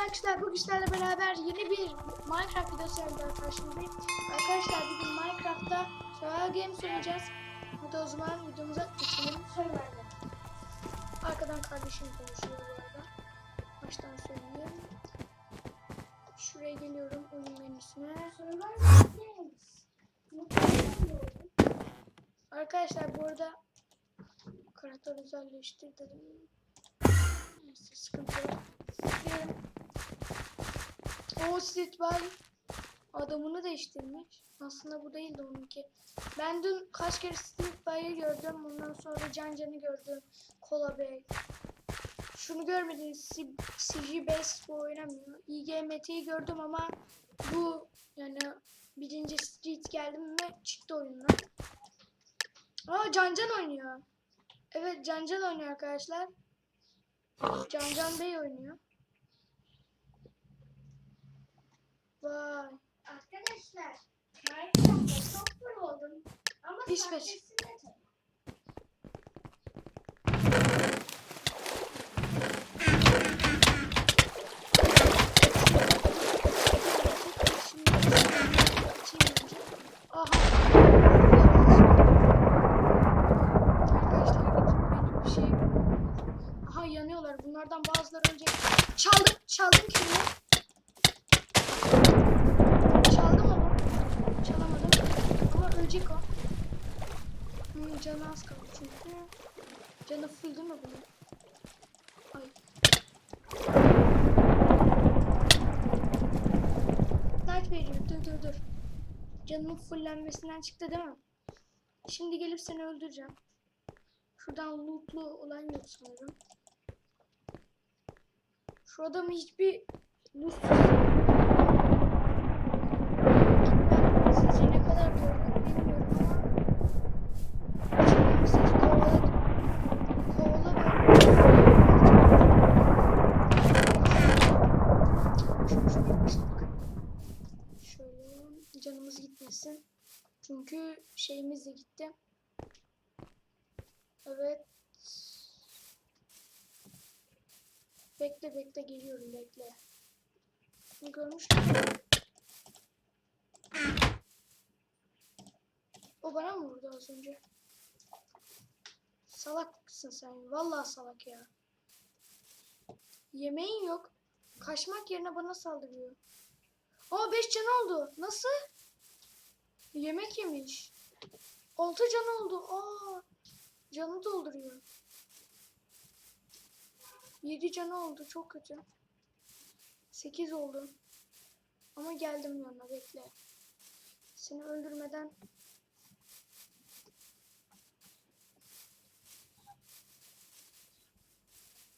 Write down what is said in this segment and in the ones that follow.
arkadaşlar bugün sizlerle beraber yeni bir Minecraft videosuyla karşınızdayım. Arkadaşlar bugün Minecraft'ta Survival Games oynayacağız. Hadi o zaman videomuza geçelim. Survivor. Arkadan kardeşim konuşuyor bu arada. Baştan söyleyeyim. Şuraya geliyorum oyun menüsüne. Arkadaşlar bu arada karakter özelleştir dedim. Neyse sıkıntı yok. Gidelim. O Streetball adamını değiştirmiş. Aslında bu değildi onunki. Ben dün kaç kere Streetball'ı gördüm. Ondan sonra Can Can'ı gördüm. Kola Bey. Şunu görmediniz. CG Base bu oynamıyor. IGMT'yi gördüm ama bu yani birinci Street geldim ve çıktı oyundan. Aa Cancan oynuyor. Evet Cancan oynuyor arkadaşlar. Cancan Bey oynuyor. Vay. Arkadaşlar. Minecraft'ta çok pro oldum. Ama tabii. Bir şey. Aha yanıyorlar. Bunlardan bazıları önce çaldım. Çaldım kimi? Çaldım ama. Çalamadım. Ama ölecek o. Hmm, canı az kaldı çünkü. Canı full değil mi bunun? Ay. Light veriyor. Dur dur dur. Canımın fullenmesinden çıktı değil mi? Şimdi gelip seni öldüreceğim. Şuradan lootlu olan yok sanırım. Şu adamı hiçbir lootsuz. Ben sizce ne kadar doğru bilmiyorum ama Şimdi siz kovala kovala Şöyle canımız gitmesin. Çünkü şeyimiz de gitti. Evet. Bekle bekle geliyorum bekle. Görmüştüm. O bana mı vurdu az önce? Salaksın sen. Vallahi salak ya. Yemeğin yok. Kaçmak yerine bana saldırıyor. Aa 5 can oldu. Nasıl? Yemek yemiş. 6 can oldu. Aa canı dolduruyor. 7 canı oldu. Çok kötü. 8 oldu. Ama geldim yanına bekle. Seni öldürmeden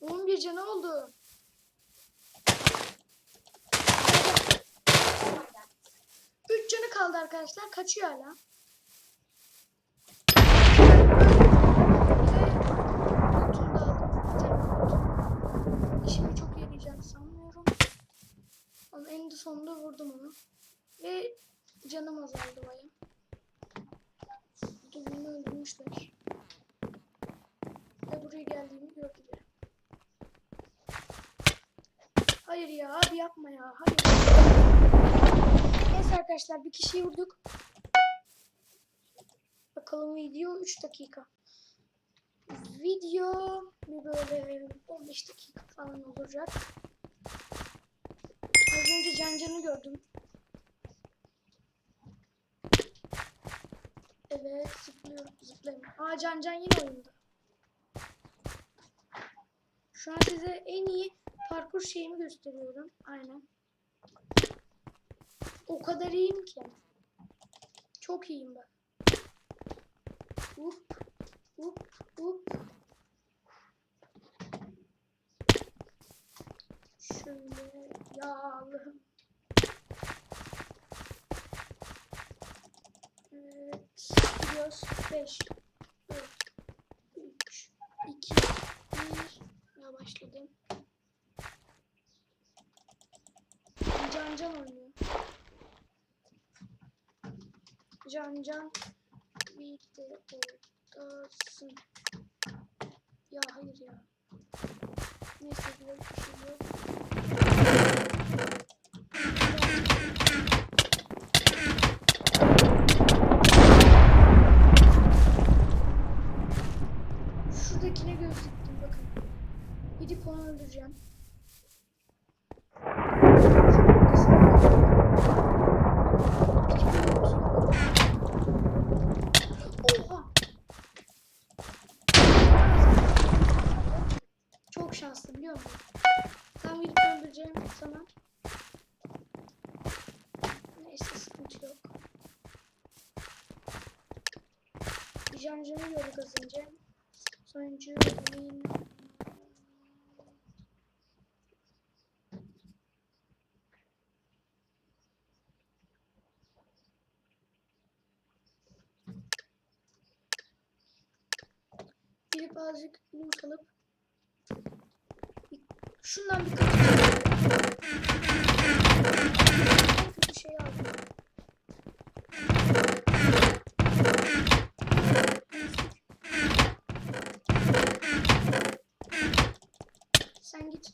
On bir canı oldu. Üç canı kaldı arkadaşlar. Kaçıyor hala. İşimi çok yarayacağını sanmıyorum. Ama en sonunda vurdum onu. Ve canım azaldı baya. Birini öldürmüşler. Ve buraya geldiğimi gördüler. Hayır ya abi yapma ya. Hayır. Arkadaşlar bir kişiyi vurduk. Bakalım video 3 dakika. Video bir böyle 15 dakika falan olacak. Az önce Cancan'ı gördüm. Evet zıplıyorum zıplıyorum. Aa Cancan yine oyunda. Şu an size en iyi parkur şeyimi gösteriyorum. Aynen. O kadar iyiyim ki. Çok iyiyim ben. Up, up, up. Şöyle ya Allah'ım. Evet. Gidiyoruz. 5, 4, 3, 2, 1. Ya başladım. Can Can oynuyor. Can Can videodasın. Ya hayır ya. Neyse böyle bir şey yok. öldüreceğim. Oha! Şanslı biliyor musun? Tam gidip öldüreceğim zaman. Neyse sıkıntı yok. Jancını yolu kazanacağım. Sonuncu win. Gidip azıcık loot bir- şundan bir. En kötü şey aldım. Sen git.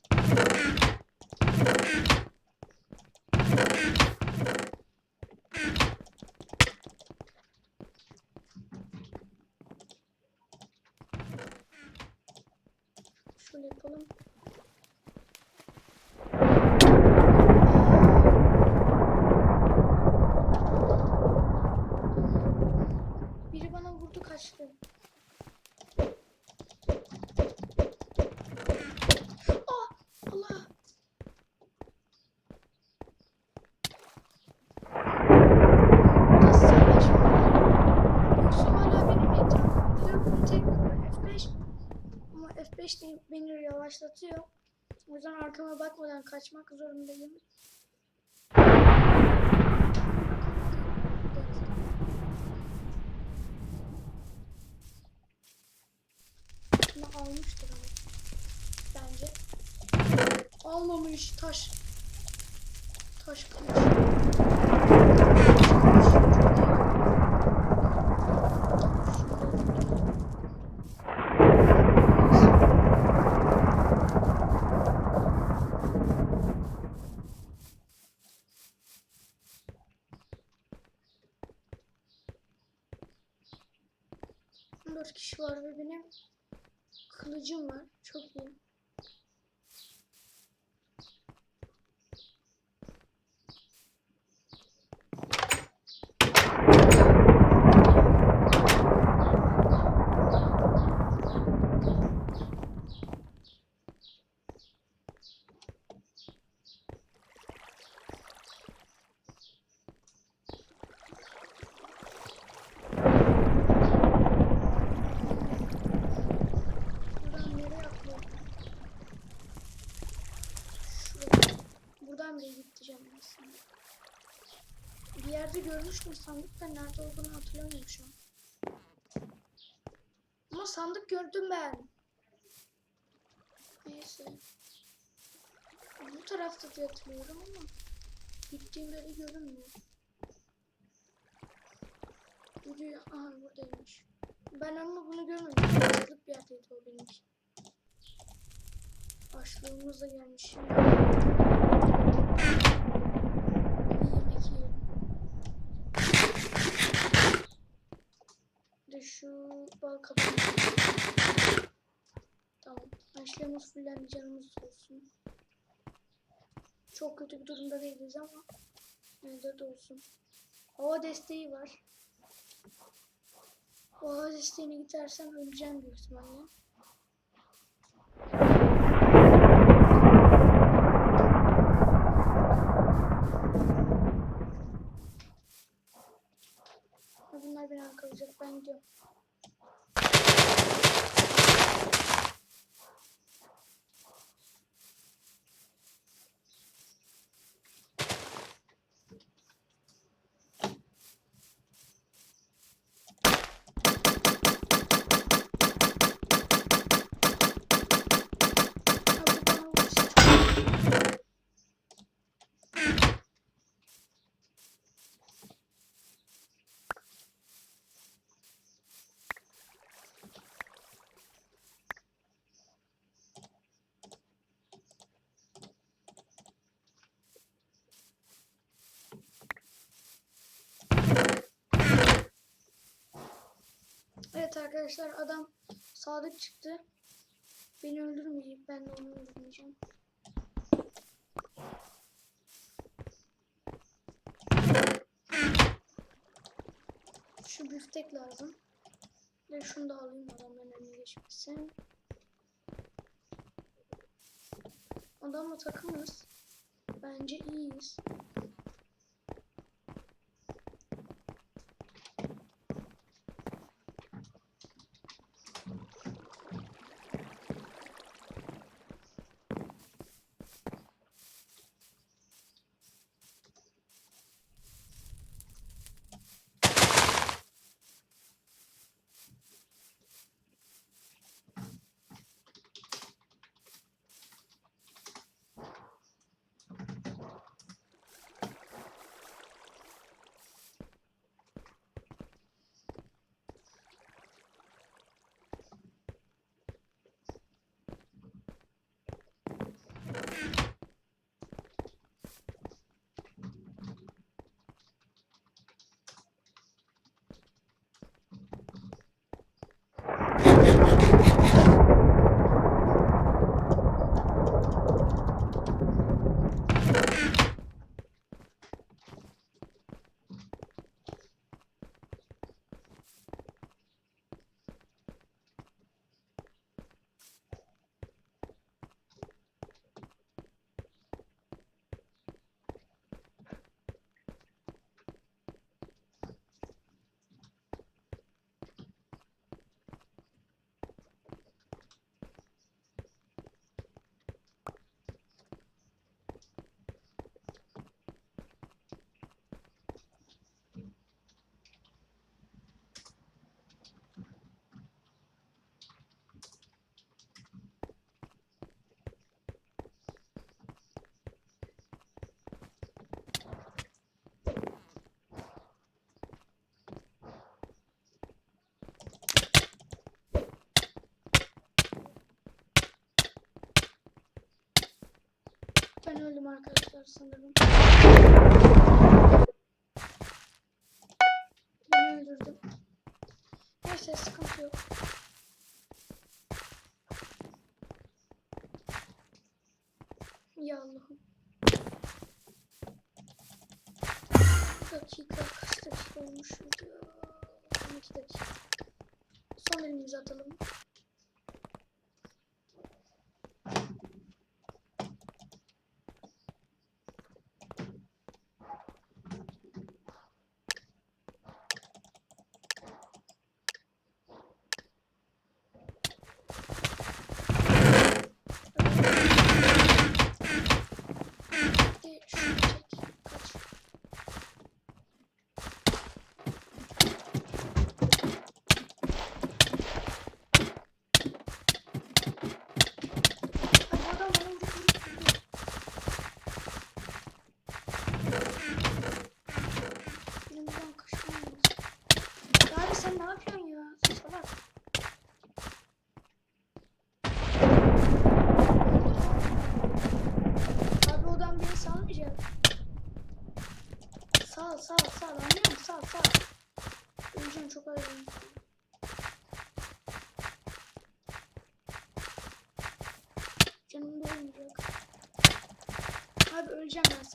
Şöyle yapalım. Ama F5 de beni yavaşlatıyor. O yüzden arkama bakmadan kaçmak zorundayım. Bunu almıştır ama. Bence. Almamış taş. Taş kılıç. Taş kılıç çok iyi. Dört kişi var ve benim kılıcım var. Çok iyi. Yerde görmüştüm sandık da nerede olduğunu hatırlamıyorum şu an. Ama sandık gördüm ben. Neyse. Bu tarafta diye hatırlıyorum ama gittiğim yeri görünmüyor. Videoyu aha buradaymış. Ben ama bunu görmedim. Açıklık bir yerdeydi o benimki. Açlığımız da. Bir yemek yiyelim. De şu bal kabını. Tamam. Açlığımız fullendi canımız olsun. Çok kötü bir durumda değiliz ama yine de olsun. Hava desteği var. O hava desteğine gidersem öleceğim büyük ihtimalle. Bunlar beni arkalayacak. Ben gidiyorum. Ha, bu bana vurursa çok iyi. Evet arkadaşlar adam sadık çıktı. Beni öldürmeyecek. Ben de onu öldürmeyeceğim. Şu büftek lazım. Ve şunu da alayım adamların önüne geçmesin. Adamla takımız. Bence iyiyiz. Ben öldüm arkadaşlar sanırım. Beni öldürdüm. Neyse sıkıntı yok. Ya Allah'ım. Dakika kaç dakika olmuş ya? 12 dakika. Son elimizi atalım. Bir şunu çek. Kaç. Ay bu adam bana vurup vurup duruyor. Elimden kaçmam lazım. Ya abi sen ne yapıyorsun ya? Salak. Abi o adam beni salmayacak. Sal sal sal anlıyor musun? Sal sal. Öleceğim çok ağırım. Canım da olmayacak. Abi öleceğim ben sanırım.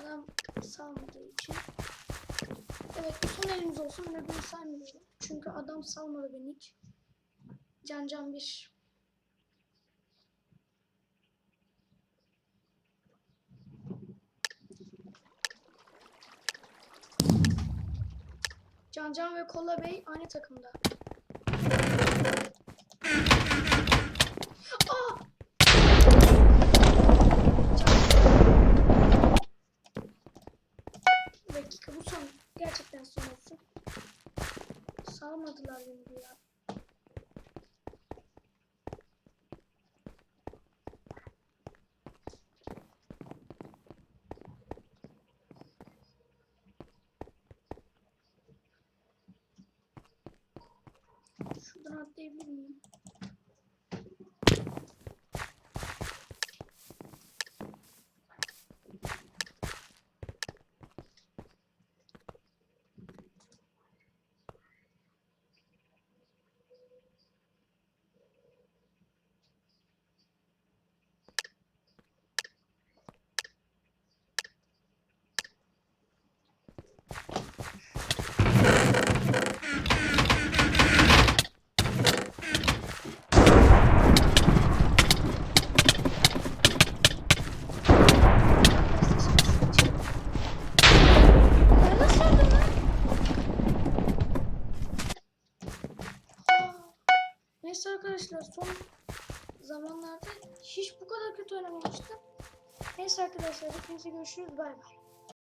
Adam salmadığı için. Evet son elimiz olsun ve bunu saymıyorum. Çünkü adam salmadı beni hiç. Can can bir. Can Can ve Kola Bey aynı takımda. Aa! Bir dakika. Gerçekten son olsun. Salmadılar beni ya. Şuradan atlayabilir miyim? hiç bu kadar kötü oynamamıştım. Neyse arkadaşlar hepinize görüşürüz bay bay.